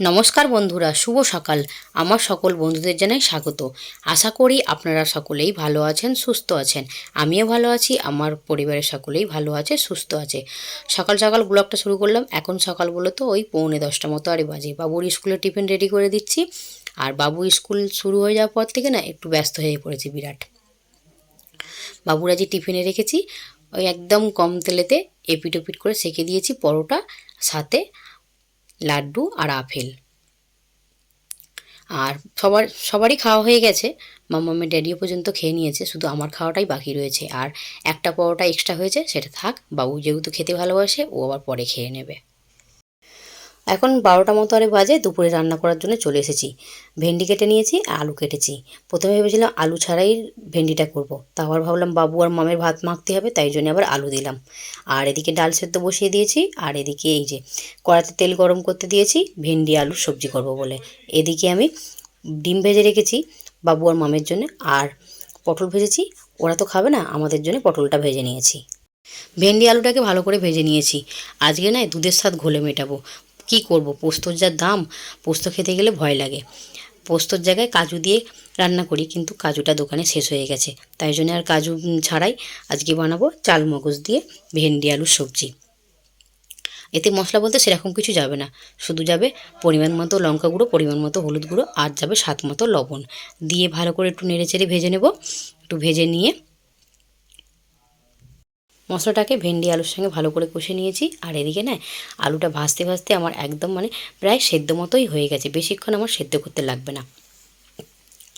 নমস্কার বন্ধুরা, শুভ সকাল। আমার সকল বন্ধুদের জানাই স্বাগত। আশা করি আপনারা সকলেই ভালো আছেন, সুস্থ আছেন। আমিও ভালো আছি, আমার পরিবারের সকলেই ভালো আছে, সুস্থ আছে। সকাল সকাল ব্লগটা শুরু করলাম। এখন সকাল বলে তো ওই পৌনে দশটা মতো আরে বাজে। বাবুর স্কুলে টিফিন রেডি করে দিচ্ছি। আর বাবু স্কুল শুরু হয়ে যাওয়ার পর থেকে না একটু ব্যস্ত হয়ে পড়েছি বিরাট। বাবুর আজ টিফিনে রেখেছি। ওই একদম কম তেলেতে এপিট ওপিট করে সেঁকে দিয়েছি পরোটা, সাথে লাড্ডু আর আপেল। আর সবার, সবারই খাওয়া হয়ে গেছে। মাম্মামের ড্যাডিও পর্যন্ত খেয়ে নিয়েছে। শুধু আমার খাওয়াটাই বাকি রয়েছে। আর একটা পরোটা এক্সট্রা হয়েছে, সেটা থাক। বাবু যেহেতু খেতে ভালোবাসে, ও আবার পরে খেয়ে নেবে। এখন বারোটা মতো আরে বাজে, দুপুরে রান্না করার জন্য চলে এসেছি। ভেন্ডি কেটে নিয়েছি, আলু কেটেছি। প্রথমে ভেবেছিলাম আলু ছাড়াই ভেন্ডিটা করব। তা আবার ভাবলাম বাবু আর মামের ভাত মাখতে হবে, তাই জন্য আবার আলু দিলাম। আর এদিকে ডাল সেদ্ধ বসিয়ে দিয়েছি, আর এদিকে এই যে কড়াতে তেল গরম করতে দিয়েছি, ভেন্ডি আলুর সবজি করব বলে। এদিকে আমি ডিম ভেজে রেখেছি বাবু আর মামের জন্য, আর পটল ভেজেছি। ওরা তো খাবে না, আমাদের জন্য পটলটা ভেজে নিয়েছি। ভেন্ডি, আলুটাকে ভালো করে ভেজে নিয়েছি। আজকে নয় দুধের স্বাদ ঘোলে মেটাবো। কি করব? পোস্তর যা দাম, পোস্ত খেতে গেলে ভয় লাগে। পোস্তর জায়গায় কাজু দিয়ে রান্না করি, কিন্তু কাজুটা দোকানে শেষ হয়ে গেছে। তাই জন্য আর কাজু ছাড়াই আজকে বানাবো চাল মগজ দিয়ে ভেন্ডি, আলুর সবজি। এতে মশলা বলতে সেরকম কিছু যাবে না। শুধু যাবে পরিমাণ মতো লঙ্কা গুঁড়ো, পরিমাণ মতো হলুদ গুঁড়ো, আর যাবে স্বাদ মতো লবণ। দিয়ে ভালো করে একটু নেড়ে চেড়ে ভেজে নেব। একটু ভেজে নিয়ে মশলাটাকে ভেন্ডি, আলুর সঙ্গে ভালো করে কষে নিয়েছি। আর এদিকে না, আলুটা ভাজতে ভাজতে আমার একদম মানে প্রায় সেদ্ধ মতোই হয়ে গেছে। বেশিক্ষণ আমার সেদ্ধ করতে লাগবে না।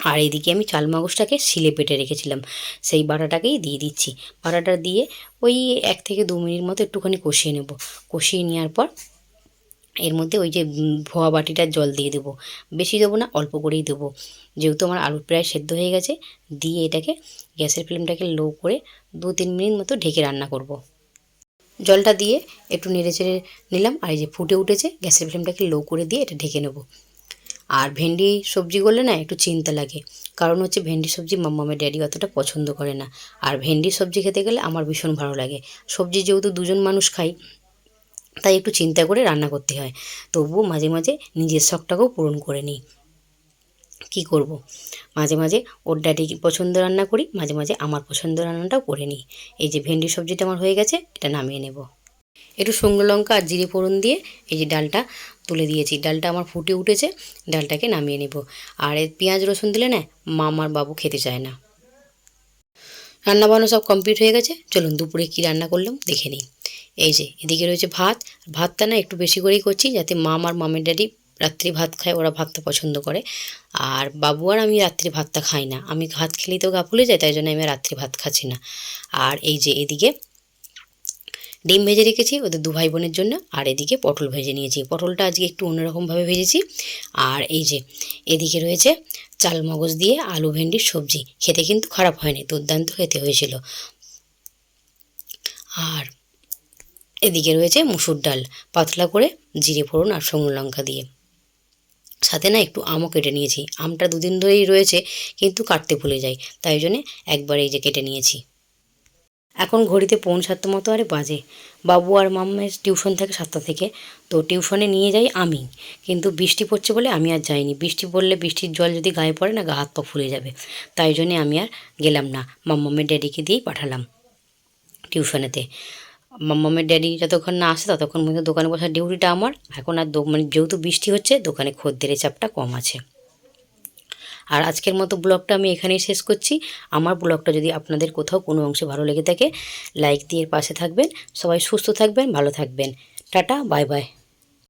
আর এদিকে আমি চাল মাগজটাকে শিলে পেটে রেখেছিলাম। সেই বাটাটাকেই দিয়ে দিচ্ছি। বাটাটা দিয়ে ওই এক থেকে দু মিনিট মতো একটুখানি কষিয়ে নেব। কষিয়ে নেওয়ার পর এর মধ্যে ওই যে ভোয়া বাটিটার জল দিয়ে দেবো। বেশি দেবো না, অল্প করেই দেবো। যেহেতু আমার আলু প্রায় সেদ্ধ হয়ে গেছে, দিয়ে এটাকে গ্যাসের ফ্লেমটাকে লো করে দু তিন মিনিট মতো ঢেকে রান্না করব। জলটা দিয়ে একটু নেড়ে চেড়ে নিলাম, আর এই যে ফুটে উঠেছে, গ্যাসের ফ্লেমটাকে লো করে দিয়ে এটা ঢেকে নেব। আর ভেন্ডি সবজি করলে না একটু চিন্তা লাগে, কারণ হচ্ছে ভেন্ডি সবজি মাম্মামের ড্যাডি অতটা পছন্দ করে না। আর ভেন্ডি সবজি খেতে গেলে আমার ভীষণ ভালো লাগে। সবজি যেহেতু দুজন মানুষ খাই তাই একটু চিন্তা করে রান্না করতে হয়। তবুও মাঝে মাঝে নিজের শখটাকেও পূরণ করে নিই। কি করব। মাঝে মাঝে ওর ড্যাডি পছন্দ রান্না করি, মাঝে মাঝে আমার পছন্দ রান্নাটাও করে নিই। এই যে ভেন্ডি সবজিটা আমার হয়ে গেছে, এটা নামিয়ে নেব। একটু শুকনো লঙ্কা আর জিরে ফোড়ন দিয়ে এই যে ডালটা তুলে দিয়েছি। ডালটা আমার ফুটে উঠেছে, ডালটাকে নামিয়ে নেব। আর পেঁয়াজ রসুন দিলে না, মা আমার বাবু খেতে চায় না। রান্না বান্না সব কমপ্লিট হয়ে গেছে। চলুন দুপুরে কি রান্না করলাম দেখে নিই। এই যে, এদিকে রয়েছে ভাত। ভাতটা না একটু বেশি করেই করছি যাতে মা আমার মামের ড্যাডি রাত্রি ভাত খায়, ওরা ভাতটা পছন্দ করে। আর বাবু আর আমি রাত্রি ভাতটা খাই না। আমি ভাত খেলেই তো গা ফুলে যায়, তাই জন্য আমি রাত্রি ভাত খাচ্ছি না। আর এই যে, এদিকে ডিম ভেজে রেখেছি ওদের দু ভাই বোনের জন্য। আর এদিকে পটল ভেজে নিয়েছি। পটলটা আজকে একটু অন্যরকমভাবে ভেজেছি। আর এই যে এদিকে রয়েছে চাল মগজ দিয়ে আলু ভেন্ডির সবজি। খেতে কিন্তু খারাপ হয়নি, দুর্দান্ত খেতে হয়েছিল। আর এদিকে রয়েছে মুসুর ডাল, পাতলা করে জিরে ফোড়ন আর শুকনো লঙ্কা দিয়ে। সাথে না একটু আমও কেটে নিয়েছি। আমটা দুদিন ধরেই রয়েছে, কিন্তু কাটতে ভুলে যাই। তাই জন্যে একবার এই যে কেটে নিয়েছি। এখন ঘড়িতে পৌন সাতটা মতো, আরে বাজে। বাবু আর মাম্মের টিউশন থাকে সাতটা থেকে। তো টিউশনে নিয়ে যাই আমি। কিন্তু বৃষ্টি পড়ছে বলে আমি আর যাইনি। বৃষ্টি পড়লে বৃষ্টির জল যদি গায়ে পড়ে না, গা হাত পা ফুলে যাবে। তাই জন্যে আমি আর গেলাম না। মাম্মামের ড্যাডিকে দিয়েই পাঠালাম টিউশনেতে। মাম্মামের ড্যাডি যতক্ষণ না আসে, ততক্ষণ পর্যন্ত দোকানে বসার ডিউটিটা আমার। এখন আর মানে যেহেতু বৃষ্টি হচ্ছে, দোকানে খদ্দেরের চাপটা কম আছে। আর আজকের মতো ব্লগটা আমি এখানেই শেষ করছি। আমার ব্লগটা যদি আপনাদের কোথাও কোনো অংশে ভালো লেগে থাকে লাইক দিয়ে পাশে থাকবেন, সবাই সুস্থ থাকবেন, ভালো থাকবেন। Tata bye bye